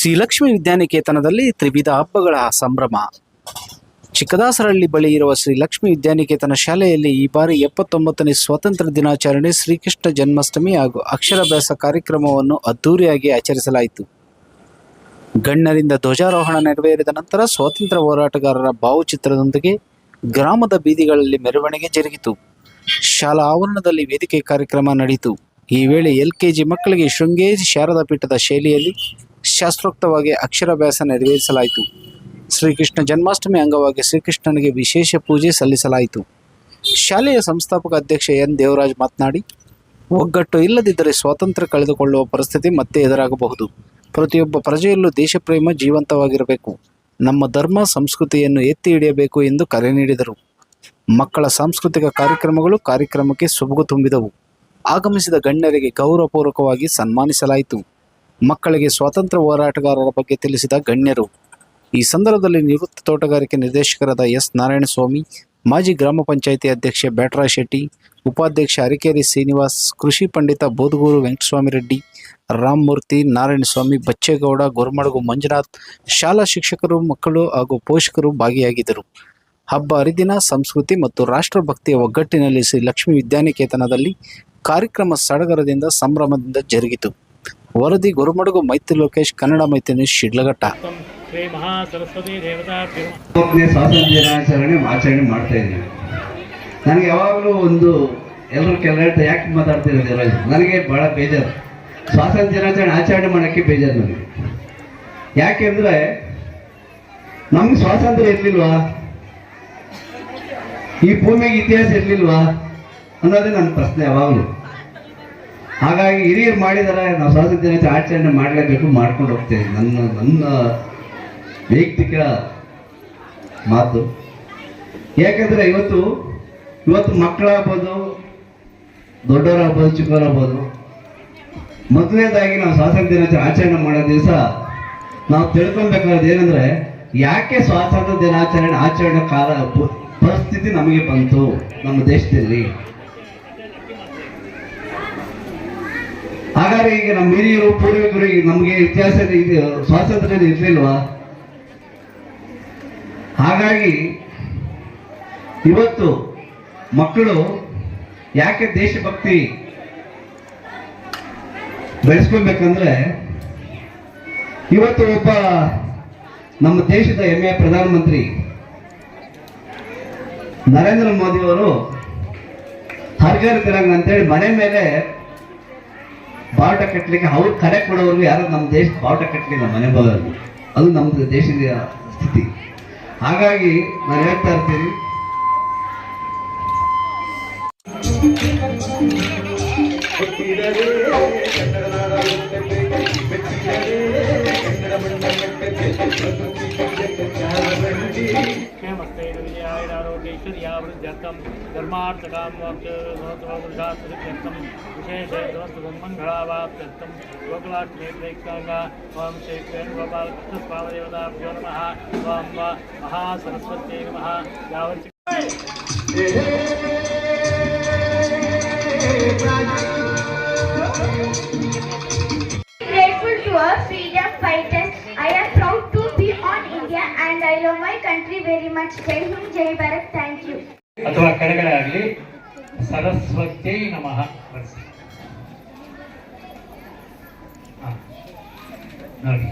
ಶ್ರೀಲಕ್ಷ್ಮಿ ವಿದ್ಯಾನಿಕೇತನದಲ್ಲಿ ತ್ರಿವಿಧ ಹಬ್ಬಗಳ ಸಂಭ್ರಮ. ಚಿಕ್ಕದಾಸರಹಳ್ಳಿ ಬಳಿ ಇರುವ ಶ್ರೀ ಲಕ್ಷ್ಮಿ ವಿದ್ಯಾನಿಕೇತನ ಶಾಲೆಯಲ್ಲಿ ಈ ಬಾರಿ ಎಪ್ಪತ್ತೊಂಬತ್ತನೇ ಸ್ವಾತಂತ್ರ್ಯ ದಿನಾಚರಣೆ ಶ್ರೀಕೃಷ್ಣ ಜನ್ಮಾಷ್ಟಮಿ ಹಾಗೂ ಅಕ್ಷರಾಭ್ಯಾಸ ಕಾರ್ಯಕ್ರಮವನ್ನು ಅದ್ದೂರಿಯಾಗಿ ಆಚರಿಸಲಾಯಿತು. ಗಣ್ಯರಿಂದ ಧ್ವಜಾರೋಹಣ ನೆರವೇರಿದ ನಂತರ ಸ್ವಾತಂತ್ರ್ಯ ಹೋರಾಟಗಾರರ ಭಾವಚಿತ್ರದೊಂದಿಗೆ ಗ್ರಾಮದ ಬೀದಿಗಳಲ್ಲಿ ಮೆರವಣಿಗೆ ಜರುಗಿತು. ಶಾಲಾ ಆವರಣದಲ್ಲಿ ವೇದಿಕೆ ಕಾರ್ಯಕ್ರಮ ನಡೆಯಿತು. ಈ ವೇಳೆ ಎಲ್ಕೆಜಿ ಮಕ್ಕಳಿಗೆ ಶೃಂಗೇರಿ ಶಾರದಾ ಪೀಠದ ಶೈಲಿಯಲ್ಲಿ ಶಾಸ್ತ್ರೋಕ್ತವಾಗಿ ಅಕ್ಷರಾಭ್ಯಾಸ ನೆರವೇರಿಸಲಾಯಿತು. ಶ್ರೀಕೃಷ್ಣ ಜನ್ಮಾಷ್ಟಮಿ ಅಂಗವಾಗಿ ಶ್ರೀಕೃಷ್ಣನಿಗೆ ವಿಶೇಷ ಪೂಜೆ ಸಲ್ಲಿಸಲಾಯಿತು. ಶಾಲೆಯ ಸಂಸ್ಥಾಪಕ ಅಧ್ಯಕ್ಷ ಎನ್. ದೇವರಾಜ್ ಮಾತನಾಡಿ, ಒಗ್ಗಟ್ಟು ಇಲ್ಲದಿದ್ದರೆ ಸ್ವಾತಂತ್ರ್ಯ ಕಳೆದುಕೊಳ್ಳುವ ಪರಿಸ್ಥಿತಿ ಮತ್ತೆ ಎದುರಾಗಬಹುದು. ಪ್ರತಿಯೊಬ್ಬ ಪ್ರಜೆಯಲ್ಲೂ ದೇಶಪ್ರೇಮ ಜೀವಂತವಾಗಿರಬೇಕು. ನಮ್ಮ ಧರ್ಮ, ಸಂಸ್ಕೃತಿಯನ್ನು ಎತ್ತಿ ಹಿಡಿಯಬೇಕು ಎಂದು ಕರೆ ನೀಡಿದರು. ಮಕ್ಕಳ ಸಾಂಸ್ಕೃತಿಕ ಕಾರ್ಯಕ್ರಮಗಳು ಕಾರ್ಯಕ್ರಮಕ್ಕೆ ಸೊಬಗು ತುಂಬಿದವು. ಆಗಮಿಸಿದ ಗಣ್ಯರಿಗೆ ಗೌರವಪೂರ್ವಕವಾಗಿ ಸನ್ಮಾನಿಸಲಾಯಿತು. ಮಕ್ಕಳಿಗೆ ಸ್ವಾತಂತ್ರ್ಯ ಹೋರಾಟಗಾರರ ಬಗ್ಗೆ ತಿಳಿಸಿದ ಗಣ್ಯರು. ಈ ಸಂದರ್ಭದಲ್ಲಿ ನಿವೃತ್ತ ತೋಟಗಾರಿಕೆ ನಿರ್ದೇಶಕರಾದ ಎಸ್. ನಾರಾಯಣಸ್ವಾಮಿ, ಮಾಜಿ ಗ್ರಾಮ ಪಂಚಾಯಿತಿ ಅಧ್ಯಕ್ಷೆ ಬ್ಯಾಟ್ರಾಯ್ ಶೆಟ್ಟಿ, ಉಪಾಧ್ಯಕ್ಷ ಅರಿಕೇರಿ ಶ್ರೀನಿವಾಸ್, ಕೃಷಿ ಪಂಡಿತ ಬೋಧಗೂರು ವೆಂಕಟಸ್ವಾಮಿ ರೆಡ್ಡಿ ರಾಮಮೂರ್ತಿ ನಾರಾಯಣಸ್ವಾಮಿ ಬಚ್ಚೇಗೌಡ, ಗೊರಮಡಗು ಮಂಜುನಾಥ್, ಶಾಲಾ ಶಿಕ್ಷಕರು, ಮಕ್ಕಳು ಹಾಗೂ ಪೋಷಕರು ಭಾಗಿಯಾಗಿದ್ದರು. ಹಬ್ಬ ಹರಿದಿನ ಸಂಸ್ಕೃತಿ ಮತ್ತು ರಾಷ್ಟ್ರಭಕ್ತಿಯ ಒಗ್ಗಟ್ಟಿನಲ್ಲಿ ಶ್ರೀ ಲಕ್ಷ್ಮೀ ವಿದ್ಯಾನಿಕೇತನದಲ್ಲಿ ಕಾರ್ಯಕ್ರಮ ಸಡಗರದಿಂದ ಸಂಭ್ರಮದಿಂದ ಜರುಗಿತು. ವರದಿ ಗುರುಮಡಗು ಮೈತ್ರಿ ಲೋಕೇಶ್, ಕನ್ನಡ ಮೈತ್ರಿ ಶಿಡ್ಲಘಟ್ಟ. ಸ್ವಾತಂತ್ರ್ಯ ದಿನಾಚರಣೆ ಆಚರಣೆ ಮಾಡ್ತಾ ಇದ್ದೀವಿ ನನಗೆ ಯಾವಾಗಲೂ ಒಂದು ಎಲ್ಲರೂ ಕೆಲವರ ಯಾಕೆ ಮಾತಾಡ್ತಿರೋದಿಲ್ಲ ನನಗೆ ಭಾಳ ಬೇಜಾರು. ಸ್ವಾತಂತ್ರ್ಯ ದಿನಾಚರಣೆ ಆಚರಣೆ ಮಾಡೋಕ್ಕೆ ಬೇಜಾರು ನನಗೆ. ಯಾಕೆಂದ್ರೆ ನಮ್ಗೆ ಸ್ವಾತಂತ್ರ್ಯ ಇರಲಿಲ್ವಾ? ಈ ಭೂಮಿಗೆ ಇತಿಹಾಸ ಇರಲಿಲ್ವಾ ಅನ್ನೋದೇ ನನ್ನ ಪ್ರಶ್ನೆ ಯಾವಾಗಲೂ. ಹಾಗಾಗಿ ಹಿರಿಯರು ಮಾಡಿದಾರೆ ನಾವು ಸ್ವಾತಂತ್ರ್ಯ ದಿನಾಚರಣೆ ಆಚರಣೆ ಮಾಡಲೇಬೇಕು, ಮಾಡ್ಕೊಂಡು ಹೋಗ್ತೇವೆ. ನನ್ನ ನನ್ನ ವೈಯಕ್ತಿಕ ಮಾತು. ಯಾಕಂದ್ರೆ ಇವತ್ತು ಇವತ್ತು ಮಕ್ಕಳಾಗ್ಬೋದು, ದೊಡ್ಡವರಾಗ್ಬೋದು, ಚಿಕ್ಕವರಾಗ್ಬೋದು, ಮೊದಲನೇದಾಗಿ ನಾವು ಸ್ವಾತಂತ್ರ್ಯ ದಿನಾಚರಣೆ ಆಚರಣೆ ಮಾಡೋ ದಿವಸ ನಾವು ತಿಳ್ಕೊಬೇಕಾದ ಏನಂದ್ರೆ, ಯಾಕೆ ಸ್ವಾತಂತ್ರ್ಯ ದಿನಾಚರಣೆ ಆಚರಣೆ ಕಾಲ, ಪರಿಸ್ಥಿತಿ ನಮಗೆ ಬಂತು ನಮ್ಮ ದೇಶದಲ್ಲಿ? ಹಾಗಾದ್ರೆ ಈಗ ನಮ್ಮ ಹಿರಿಯರು, ಪೂರ್ವಿಕರು ಈಗ ನಮಗೆ ಇತಿಹಾಸ ಸ್ವಾತಂತ್ರ್ಯ ಇರ್ಲಿಲ್ವಾ ಹಾಗಾಗಿ ಇವತ್ತು ಮಕ್ಕಳು ಯಾಕೆ ದೇಶಭಕ್ತಿ ಬೆಳೆಸ್ಕೊಬೇಕಂದ್ರೆ ಇವತ್ತು ಒಬ್ಬ ನಮ್ಮ ದೇಶದ ಹೆಮ್ಮೆಯ ಪ್ರಧಾನಮಂತ್ರಿ ನರೇಂದ್ರ ಮೋದಿ ಅವರು ಹರ್ಗರ್ ತಿರಂಗ್ ಅಂತೇಳಿ ಮನೆ ಮೇಲೆ ಬಾವುಟ ಕಟ್ಟಲಿಕ್ಕೆ ಅವ್ರು ಕರೆ ಕೊಡೋರು ಯಾರು ನಮ್ಮ ದೇಶ ಬಾವುಟ ಕಟ್ಟಲಿಲ್ಲ ಮನೆ ಬಾಗಿಲು ಅದು ನಮ್ಮ ದೇಶದ ಸ್ಥಿತಿ. ಹಾಗಾಗಿ ನಾನು ಹೇಳ್ತಾ ಇರ್ತೀನಿ क्षेमस्ते आरोग्यैश्वर्यावृद्ध्यर्थं धर्मार्थकां मोक्षार्थं विशेष समस्तसन्मङ्गलाभाप्त्यर्थं गोकुलाक्षेत्रैकाङ्गा ॐ श्रीकृष्णगोपालकृष्णस्वामदेवताभ्यो नमः ॐ महासरस्वत्यै नमः यावत् Thank you. Very much. Jai Hind, Jai Bharat. Thank you. ಅಥವಾ ಕೆಳಗಡೆ ಆಗಲಿ ಸರಸ್ವತ್ಯೈ ನಮಃ. ನೋಡಿ